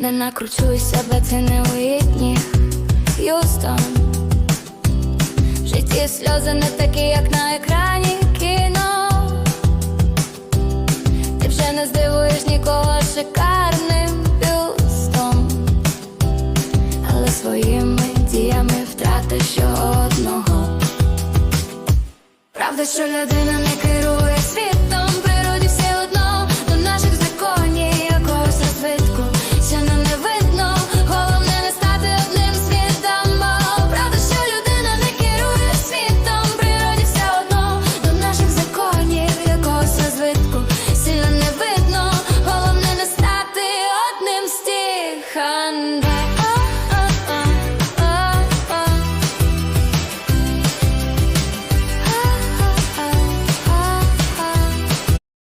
Не накручуй себе, ти не уїдні Юстон. В житті сльози не такі, як на екрані кіно. Ти вже не здивуєш нікого шикарним бюстом. Але своїми діями втратиш одного. Правда, що людина не керує